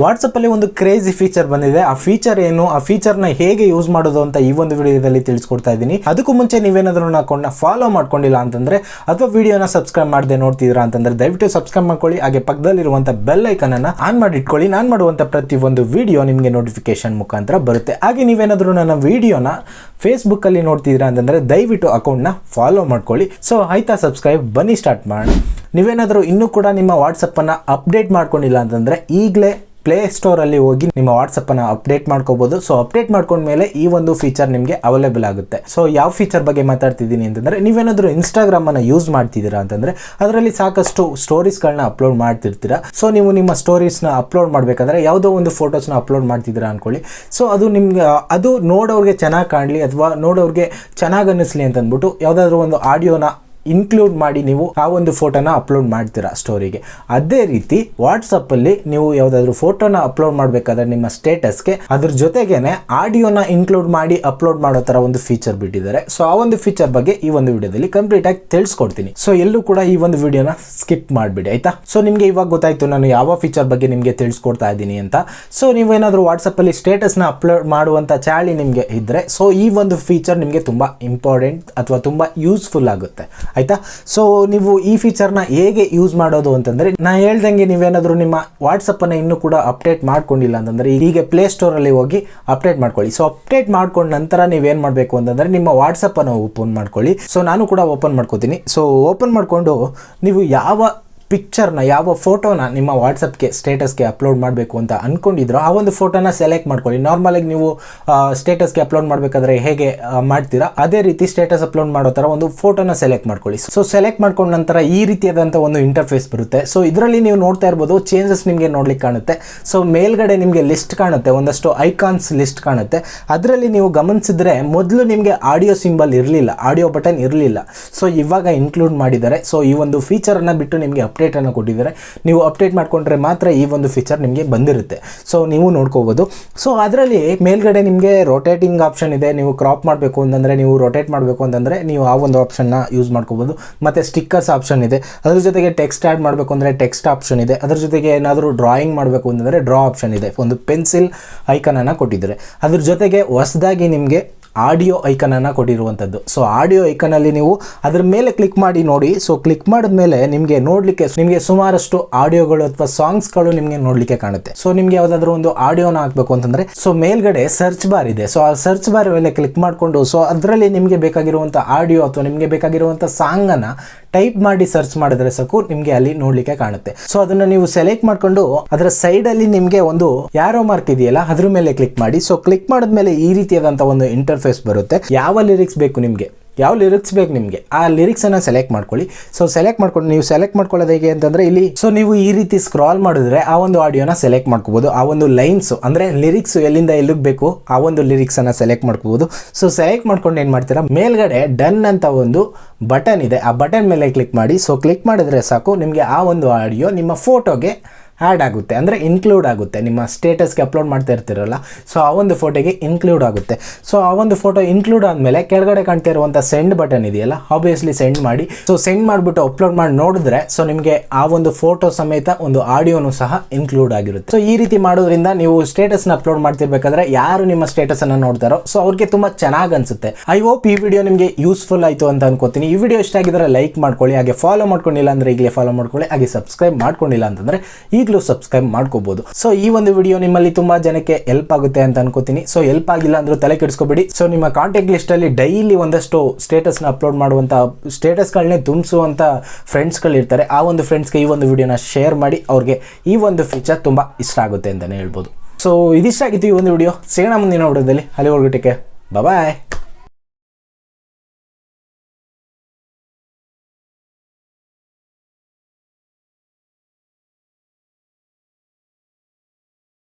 WhatsApp ಅಲ್ಲಿ ಒಂದು crazy feature ಬಂದಿದೆ. ಆ ಫೀಚರ್ ಏನು, ಆ ಫೀಚರ್ನ ಹೇಗೆ ಯೂಸ್ ಮಾಡೋದು ಅಂತ ಈ ಒಂದು ವಿಡಿಯೋದಲ್ಲಿ ತಿಳಿಸ್ಕೊಡ್ತಾ ಇದ್ದೀನಿ. ಅದಕ್ಕೂ ಮುಂಚೆ ನೀವೇನಾದ್ರೂ ನನ್ನ ನ ಫಾಲೋ ಮಾಡ್ಕೊಂಡಿಲ್ಲ ಅಂತಂದ್ರೆ, ಅಥವಾ ವಿಡಿಯೋನ ಸಬ್ಸ್ಕ್ರೈಬ್ ಮಾಡದೆ ನೋಡ್ತಿದ್ದೀರಾ ಅಂತಂದ್ರೆ, ದಯವಿಟ್ಟು ಸಬ್ಸ್ಕ್ರೈಬ್ ಮಾಡ್ಕೊಳ್ಳಿ. ಹಾಗೆ ಪಕ್ಕದಲ್ಲಿರುವಂತ ಬೆಲ್ ಐಕನ್ ಅನ್ನ ಆನ್ ಮಾಡಿ ಇಟ್ಕೊಳ್ಳಿ ನಾನು ಪ್ರತಿ ಒಂದು ವಿಡಿಯೋ ನಿಮಗೆ ನೋಟಿಫಿಕೇಶನ್ ಮುಖಾಂತರ ಬರುತ್ತೆ. ಹಾಗೆ ನೀವೇನಾದರೂ ನನ್ನ ವಿಡಿಯೋನ ಫೇಸ್ಬುಕ್ಕಲ್ಲಿ ನೋಡ್ತಿದ್ದೀರಾ ಅಂತಂದ್ರೆ, ದಯವಿಟ್ಟು ಅಕೌಂಟ್ನ ಫಾಲೋ ಮಾಡ್ಕೊಳ್ಳಿ. ಸೊ ಆಯ್ತಾ ಸಬ್ಸ್ಕ್ರೈಬ್ ಬನ್ನಿ ಸ್ಟಾರ್ಟ್ ಮಾಡೋಣ. ನೀವೇನಾದರೂ ಇನ್ನೂ ಕೂಡ ನಿಮ್ಮ ವಾಟ್ಸಪ್ಪನ್ನು ಅಪ್ಡೇಟ್ ಮಾಡ್ಕೊಂಡಿಲ್ಲ ಅಂತಂದರೆ, ಈಗಲೇ ಪ್ಲೇ ಸ್ಟೋರಲ್ಲಿ ಹೋಗಿ ನಿಮ್ಮ ವಾಟ್ಸಪ್ಪನ್ನು ಅಪ್ಡೇಟ್ ಮಾಡ್ಕೋಬೋದು. ಸೊ ಅಪ್ಡೇಟ್ ಮಾಡ್ಕೊಂಡ್ಮೇಲೆ ಈ ಒಂದು ಫೀಚರ್ ನಿಮಗೆ ಅವೈಲೇಬಲ್ ಆಗುತ್ತೆ. ಸೊ ಯಾವ ಫೀಚರ್ ಬಗ್ಗೆ ಮಾತಾಡ್ತಿದ್ದೀನಿ ಅಂತಂದರೆ, ನೀವೇನಾದರೂ ಇನ್ಸ್ಟಾಗ್ರಾಮನ್ನು ಯೂಸ್ ಮಾಡ್ತಿದ್ದೀರಾ ಅಂತಂದರೆ, ಅದರಲ್ಲಿ ಸಾಕಷ್ಟು ಸ್ಟೋರೀಸ್ಗಳನ್ನ ಅಪ್ಲೋಡ್ ಮಾಡ್ತಿರ್ತೀರಾ. ಸೊ ನೀವು ನಿಮ್ಮ ಸ್ಟೋರೀಸ್ನ ಅಪ್ಲೋಡ್ ಮಾಡಬೇಕಾದ್ರೆ ಯಾವುದೋ ಒಂದು ಫೋಟೋಸ್ನ ಅಪ್ಲೋಡ್ ಮಾಡ್ತಿದ್ದೀರಾ ಅಂದ್ಕೊಳ್ಳಿ ಸೊ ಅದು ನಿಮ್ಗೆ, ಅದು ನೋಡೋರಿಗೆ ಚೆನ್ನಾಗಿ ಕಾಣಲಿ, ಅಥವಾ ನೋಡೋರಿಗೆ ಚೆನ್ನಾಗಿ ಅನ್ನಿಸ್ಲಿ ಅಂತ ಅಂದ್ಬಿಟ್ಟು ಯಾವುದಾದ್ರೂ ಒಂದು ಆಡಿಯೋನ ಇನ್ಕ್ಲೂಡ್ ಮಾಡಿ ನೀವು ಆ ಒಂದು ಫೋಟೋನ ಅಪ್ಲೋಡ್ ಮಾಡ್ತೀರಾ ಸ್ಟೋರಿಗೆ ಅದೇ ರೀತಿ ವಾಟ್ಸಪ್ಪಲ್ಲಿ ನೀವು ಯಾವುದಾದ್ರೂ ಫೋಟೋನ ಅಪ್ಲೋಡ್ ಮಾಡಬೇಕಾದ್ರೆ ನಿಮ್ಮ ಸ್ಟೇಟಸ್ಗೆ ಅದ್ರ ಜೊತೆಗೇನೆ ಆಡಿಯೋನ ಇನ್ಕ್ಲೂಡ್ ಮಾಡಿ ಅಪ್ಲೋಡ್ ಮಾಡೋ ಥರ ಒಂದು ಫೀಚರ್ ಬಿಟ್ಟಿದ್ದಾರೆ. ಸೊ ಆ ಒಂದು ಫೀಚರ್ ಬಗ್ಗೆ ಈ ಒಂದು ವಿಡಿಯೋದಲ್ಲಿ ಕಂಪ್ಲೀಟ್ ಆಗಿ ತಿಳಿಸ್ಕೊಡ್ತೀನಿ. ಸೊ ಎಲ್ಲೂ ಕೂಡ ಈ ಒಂದು ವಿಡಿಯೋನ ಸ್ಕಿಪ್ ಮಾಡಿಬಿಡಿ, ಆಯ್ತಾ? ಸೊ ನಿಮಗೆ ಇವಾಗ ಗೊತ್ತಾಯ್ತು ನಾನು ಯಾವ ಫೀಚರ್ ಬಗ್ಗೆ ನಿಮಗೆ ತಿಳಿಸ್ಕೊಡ್ತಾ ಇದ್ದೀನಿ ಅಂತ. ಸೊ ನೀವೇನಾದರೂ ವಾಟ್ಸಪ್ಪಲ್ಲಿ ಸ್ಟೇಟಸ್ನ ಅಪ್ಲೋಡ್ ಮಾಡುವಂಥ ಚಾಳಿ ನಿಮಗೆ ಇದ್ದರೆ ಸೊ ಈ ಒಂದು ಫೀಚರ್ ನಿಮಗೆ ತುಂಬ ಇಂಪಾರ್ಟೆಂಟ್ ಅಥವಾ ತುಂಬ ಯೂಸ್ಫುಲ್ ಆಗುತ್ತೆ. ಆಯ್ತಾ? ಸೊ ನೀವು ಈ ಫೀಚರ್ನ ಹೇಗೆ ಯೂಸ್ ಮಾಡೋದು ಅಂತಂದರೆ, ನಾ ಹೇಳ್ದಂಗೆ ನೀವೇನಾದರೂ ನಿಮ್ಮ ವಾಟ್ಸಪ್ಪನ್ನು ಇನ್ನೂ ಕೂಡ ಅಪ್ಡೇಟ್ ಮಾಡ್ಕೊಂಡಿಲ್ಲ ಅಂತಂದರೆ ಈಗ ಪ್ಲೇ ಸ್ಟೋರಲ್ಲಿ ಹೋಗಿ ಅಪ್ಡೇಟ್ ಮಾಡ್ಕೊಳ್ಳಿ. ಸೊ ಅಪ್ಡೇಟ್ ಮಾಡ್ಕೊಂಡ ನಂತರ ನೀವೇನು ಮಾಡಬೇಕು ಅಂತಂದರೆ, ನಿಮ್ಮ ವಾಟ್ಸಪ್ಪನ್ನು ಓಪನ್ ಮಾಡ್ಕೊಳ್ಳಿ. ಸೊ ನಾನು ಕೂಡ ಓಪನ್ ಮಾಡ್ಕೋತೀನಿ. ಸೊ ಓಪನ್ ಮಾಡಿಕೊಂಡು ನೀವು ಯಾವ ಪಿಕ್ಚರ್ನ, ಯಾವ ಫೋಟೋನ ನಿಮ್ಮ ವಾಟ್ಸಪ್ಗೆ, ಸ್ಟೇಟಸ್ಗೆ ಅಪ್ಲೋಡ್ ಮಾಡಬೇಕು ಅಂತ ಅಂದ್ಕೊಂಡಿದ್ರು ಆ ಒಂದು ಫೋಟೋನ ಸೆಲೆಕ್ಟ್ ಮಾಡ್ಕೊಳ್ಳಿ. ನಾರ್ಮಲಾಗಿ ನೀವು ಸ್ಟೇಟಸ್ಗೆ ಅಪ್ಲೋಡ್ ಮಾಡಬೇಕಾದ್ರೆ ಹೇಗೆ ಮಾಡ್ತೀರಾ, ಅದೇ ರೀತಿ ಸ್ಟೇಟಸ್ ಅಪ್ಲೋಡ್ ಮಾಡೋ ಥರ ಒಂದು ಫೋಟೋನ ಸೆಲೆಕ್ಟ್ ಮಾಡ್ಕೊಳ್ಳಿ. ಸೊ, ಸೆಲೆಕ್ಟ್ ಮಾಡ್ಕೊಂಡ ನಂತರ ಈ ರೀತಿಯಾದಂಥ ಒಂದು ಇಂಟರ್ಫೇಸ್ ಬರುತ್ತೆ. ಸೊ, ಇದರಲ್ಲಿ ನೀವು ನೋಡ್ತಾ ಇರ್ಬೋದು, ಚೇಂಜಸ್ ನಿಮಗೆ ನೋಡ್ಲಿಕ್ಕೆ ಕಾಣುತ್ತೆ. ಸೊ, ಮೇಲ್ಗಡೆ ನಿಮಗೆ ಲಿಸ್ಟ್ ಕಾಣುತ್ತೆ, ಒಂದಷ್ಟು ಐಕಾನ್ಸ್ ಲಿಸ್ಟ್ ಕಾಣುತ್ತೆ. ಅದರಲ್ಲಿ ನೀವು ಗಮನಿಸಿದ್ರೆ, ಮೊದಲು ನಿಮಗೆ ಆಡಿಯೋ ಸಿಂಬಲ್ ಇರಲಿಲ್ಲ, ಆಡಿಯೋ ಬಟನ್ ಇರಲಿಲ್ಲ. ಸೊ, ಇವಾಗ ಇನ್ಕ್ಲೂಡ್ ಮಾಡಿದ್ದಾರೆ ಸೊ, ಈ ಒಂದು ಫೀಚರನ್ನು ಬಿಟ್ಟು ನಿಮಗೆ ಅಪ್ಡೇಟನ್ನು ಕೊಟ್ಟಿದ್ದಾರೆ. ನೀವು ಅಪ್ಡೇಟ್ ಮಾಡಿಕೊಂಡ್ರೆ ಮಾತ್ರ ಈ ಒಂದು ಫೀಚರ್ ನಿಮಗೆ ಬಂದಿರುತ್ತೆ. ಸೊ ನೀವು ನೋಡ್ಕೋಬೋದು. ಸೊ ಅದರಲ್ಲಿ ಮೇಲ್ಗಡೆ ನಿಮಗೆ ರೊಟೇಟಿಂಗ್ ಆಪ್ಷನ್ ಇದೆ. ನೀವು ಕ್ರಾಪ್ ಮಾಡಬೇಕು ಅಂತಂದರೆ, ನೀವು ರೊಟೇಟ್ ಮಾಡಬೇಕು ಅಂತಂದರೆ ನೀವು ಆ ಒಂದು ಆಪ್ಷನ್ನ ಯೂಸ್ ಮಾಡ್ಕೋಬೋದು. ಮತ್ತು ಸ್ಟಿಕ್ಕರ್ಸ್ ಆಪ್ಷನ್ ಇದೆ. ಅದ್ರ ಜೊತೆಗೆ ಟೆಕ್ಸ್ಟ್ ಆ್ಯಡ್ ಮಾಡಬೇಕು ಅಂದರೆ ಟೆಕ್ಸ್ಟ್ ಆಪ್ಷನ್ ಇದೆ. ಅದ್ರ ಜೊತೆಗೆ ಏನಾದರೂ ಡ್ರಾಯಿಂಗ್ ಮಾಡಬೇಕು ಅಂತಂದರೆ ಡ್ರಾ ಆಪ್ಷನ್ ಇದೆ. ಒಂದು ಪೆನ್ಸಿಲ್ ಐಕನನ್ನು ಕೊಟ್ಟಿದ್ದಾರೆ. ಅದ್ರ ಜೊತೆಗೆ ಹೊಸದಾಗಿ ನಿಮಗೆ ಆಡಿಯೋ ಐಕನನ್ನು ಕೊಟ್ಟಿರುವಂಥದ್ದು ಸೊ ಆಡಿಯೋ ಐಕನಲ್ಲಿ ನೀವು ಅದ್ರ ಮೇಲೆ ಕ್ಲಿಕ್ ಮಾಡಿ ನೋಡಿ. ಸೊ ಕ್ಲಿಕ್ ಮಾಡಿದ ಮೇಲೆ ನಿಮಗೆ ನೋಡಲಿಕ್ಕೆ ನಿಮಗೆ ಸುಮಾರಷ್ಟು ಆಡಿಯೋಗಳು ಅಥವಾ ಸಾಂಗ್ಸ್ಗಳು ನಿಮಗೆ ನೋಡಲಿಕ್ಕೆ ಕಾಣುತ್ತೆ. ಸೊ ನಿಮಗೆ ಯಾವುದಾದ್ರೂ ಒಂದು ಆಡಿಯೋನ ಹಾಕಬೇಕು ಅಂತಂದರೆ ಸೊ ಮೇಲ್ಗಡೆ ಸರ್ಚ್ ಬಾರ್ ಇದೆ. ಸೊ ಆ ಸರ್ಚ್ ಬಾರ್ ಮೇಲೆ ಕ್ಲಿಕ್ ಮಾಡಿಕೊಂಡು ಸೊ ಅದರಲ್ಲಿ ನಿಮಗೆ ಬೇಕಾಗಿರುವಂಥ ಆಡಿಯೋ ಅಥವಾ ನಿಮಗೆ ಬೇಕಾಗಿರುವಂಥ ಸಾಂಗನ್ನು ಟೈಪ್ ಮಾಡಿ ಸರ್ಚ್ ಮಾಡಿದ್ರೆ ಸಾಕು, ನಿಮಗೆ ಅಲ್ಲಿ ನೋಡ್ಲಿಕ್ಕೆ ಕಾಣುತ್ತೆ. ಸೊ ಅದನ್ನು ನೀವು ಸೆಲೆಕ್ಟ್ ಮಾಡ್ಕೊಂಡು ಅದರ ಸೈಡಲ್ಲಿ ನಿಮಗೆ ಒಂದು ಯಾರೋ ಮಾರ್ಕ್ ಇದೆಯಲ್ಲ, ಅದ್ರ ಮೇಲೆ ಕ್ಲಿಕ್ ಮಾಡಿ. ಸೊ ಕ್ಲಿಕ್ ಮಾಡಿದ್ಮೇಲೆ ಈ ರೀತಿಯಾದಂಥ ಒಂದು ಇಂಟರ್ಫೇಸ್ ಬರುತ್ತೆ. ಯಾವ ಲಿರಿಕ್ಸ್ ಬೇಕು ನಿಮಗೆ? ಯಾವ ಲಿರಿಕ್ಸ್ ಬೇಕು ನಿಮಗೆ? ಆ ಲಿರಿಕ್ಸನ್ನು ಸೆಲೆಕ್ಟ್ ಮಾಡ್ಕೊಳ್ಳಿ. ಸೊ ಸೆಲೆಕ್ಟ್ ಮಾಡ್ಕೊಂಡು ನೀವು ಸೆಲೆಕ್ಟ್ ಮಾಡ್ಕೊಳ್ಳೋದು ಹೇಗೆ ಅಂತಂದರೆ ಇಲ್ಲಿ ಸೊ ನೀವು ಈ ರೀತಿ ಸ್ಕ್ರಾಲ್ ಮಾಡಿದ್ರೆ ಆ ಒಂದು ಆಡಿಯೋನ ಸೆಲೆಕ್ಟ್ ಮಾಡ್ಕೋಬೋದು. ಆ ಒಂದು ಲೈನ್ಸ್ ಅಂದರೆ ಲಿರಿಕ್ಸು ಎಲ್ಲಿಂದ ಎಲ್ಲಿಗೆ ಬೇಕು, ಆ ಒಂದು ಲಿರಿಕ್ಸನ್ನು ಸೆಲೆಕ್ಟ್ ಮಾಡ್ಕೋಬೋದು. ಸೊ ಸೆಲೆಕ್ಟ್ ಮಾಡ್ಕೊಂಡು ಏನು ಮಾಡ್ತೀರಾ? ಮೇಲ್ಗಡೆ ಡನ್ ಅಂತ ಒಂದು ಬಟನ್ ಇದೆ. ಆ ಬಟನ್ ಮೇಲೆ ಕ್ಲಿಕ್ ಮಾಡಿ. ಸೊ ಕ್ಲಿಕ್ ಮಾಡಿದ್ರೆ ಸಾಕು, ನಿಮಗೆ ಆ ಒಂದು ಆಡಿಯೋ ನಿಮ್ಮ ಫೋಟೋಗೆ ಆ್ಯಡ್ ಆಗುತ್ತೆ, ಅಂದರೆ ಇನ್ಕ್ಲೂಡ್ ಆಗುತ್ತೆ. ನಿಮ್ಮ ಸ್ಟೇಟಸ್ಗೆ ಅಪ್ಲೋಡ್ ಮಾಡ್ತಾ ಇರ್ತಿರಲ್ಲ ಸೊ ಆ ಒಂದು ಫೋಟೋಗೆ ಇನ್ಕ್ಲೂಡ್ ಆಗುತ್ತೆ. ಸೊ ಆ ಒಂದು ಫೋಟೋ ಇನ್ಕ್ಲೂಡ್ ಆದಮೇಲೆ ಕೆಳಗಡೆ ಕಾಣ್ತಾ ಇರುವಂಥ ಸೆಂಡ್ ಬಟನ್ ಇದೆಯಲ್ಲ ಆಬ್ವಿಯಸ್ಲಿ ಸೆಂಡ್ ಮಾಡಿ. ಸೊ ಸೆಂಡ್ ಮಾಡಿಬಿಟ್ಟು ಅಪ್ಲೋಡ್ ಮಾಡಿ ನೋಡಿದ್ರೆ ಸೊ ನಿಮಗೆ ಆ ಒಂದು ಫೋಟೋ ಸಮೇತ ಒಂದು ಆಡಿಯೋನು ಸಹ ಇನ್ಕ್ಲೂಡ್ ಆಗಿರುತ್ತೆ. ಸೊ ಈ ರೀತಿ ಮಾಡೋದ್ರಿಂದ ನೀವು ಸ್ಟೇಟಸ್ನ ಅಪ್ಲೋಡ್ ಮಾಡ್ತಿರ್ಬೇಕಾದ್ರೆ ಯಾರು ನಿಮ್ಮ ಸ್ಟೇಟಸನ್ನು ನೋಡ್ತಾರೋ ಸೊ ಅವ್ರಿಗೆ ತುಂಬ ಚೆನ್ನಾಗಿ ಅನ್ಸುತ್ತೆ. ಐ ಹೋಪ್ ಈ ವಿಡಿಯೋ ನಿಮಗೆ ಯೂಸ್ಫುಲ್ ಆಯಿತು ಅಂತ ಅನ್ಕೋತೀನಿ. ಈ ವಿಡಿಯೋ ಇಷ್ಟ ಆಗಿದ್ರೆ ಲೈಕ್ ಮಾಡ್ಕೊಳ್ಳಿ, ಹಾಗೆ ಫಾಲೋ ಮಾಡ್ಕೊಂಡಿಲ್ಲ ಅಂದರೆ ಈಗಲೇ ಫಾಲೋ ಮಾಡ್ಕೊಳ್ಳಿ, ಹಾಗೆ ಸಬ್ಸ್ಕ್ರೈಬ್ ಮಾಡ್ಕೊಂಡಿಲ್ಲ ಅಂತಂದರೆ ಈಗಲೂ ಸಬ್ಸ್ಕ್ರೈಬ್ ಮಾಡ್ಕೋಬಹುದು ಸೊ ಈ ಒಂದು ವಿಡಿಯೋ ನಿಮ್ಮಲ್ಲಿ ತುಂಬಾ ಜನಕ್ಕೆ ಹೆಲ್ಪ್ ಆಗುತ್ತೆ ಅಂತ ಅನ್ಕೋತೀನಿ. ಸೊ ಹೆಲ್ಪ್ ಆಗಿಲ್ಲ ಅಂದ್ರೂ ತಲೆ ಕೆಡಿಸ್ಕೋಬೇಡಿ. ಸೊ ನಿಮ್ಮ ಕಾಂಟ್ಯಾಕ್ಟ್ ಲಿಸ್ಟಲ್ಲಿ ಡೈಲಿ ಒಂದಷ್ಟು ಸ್ಟೇಟಸ್ನ ಅಪ್ಲೋಡ್ ಮಾಡುವಂಥ ಸ್ಟೇಟಸ್ಗಳನ್ನೇ ತುಂಬಿಸುವಂಥ ಫ್ರೆಂಡ್ಸ್ಗಳು ಇರ್ತಾರೆ. ಆ ಒಂದು ಫ್ರೆಂಡ್ಸ್ಗೆ ಈ ಒಂದು ವಿಡಿಯೋನ ಶೇರ್ ಮಾಡಿ. ಅವ್ರಿಗೆ ಈ ಒಂದು ಫೀಚರ್ ತುಂಬಾ ಇಷ್ಟ ಆಗುತ್ತೆ ಅಂತಾನೆ ಹೇಳ್ಬೋದು. ಸೊ ಇದಿಷ್ಟ ಆಗಿತ್ತು ಈ ಒಂದು ವಿಡಿಯೋ ಸೇಣ ಮುಂದಿನ ವಿಡಿಯೋದಲ್ಲಿ ಅಲ್ಲಿ ಹೋಗ್ಬಿಟ್ಟಿಕೆ ಬಾಯ್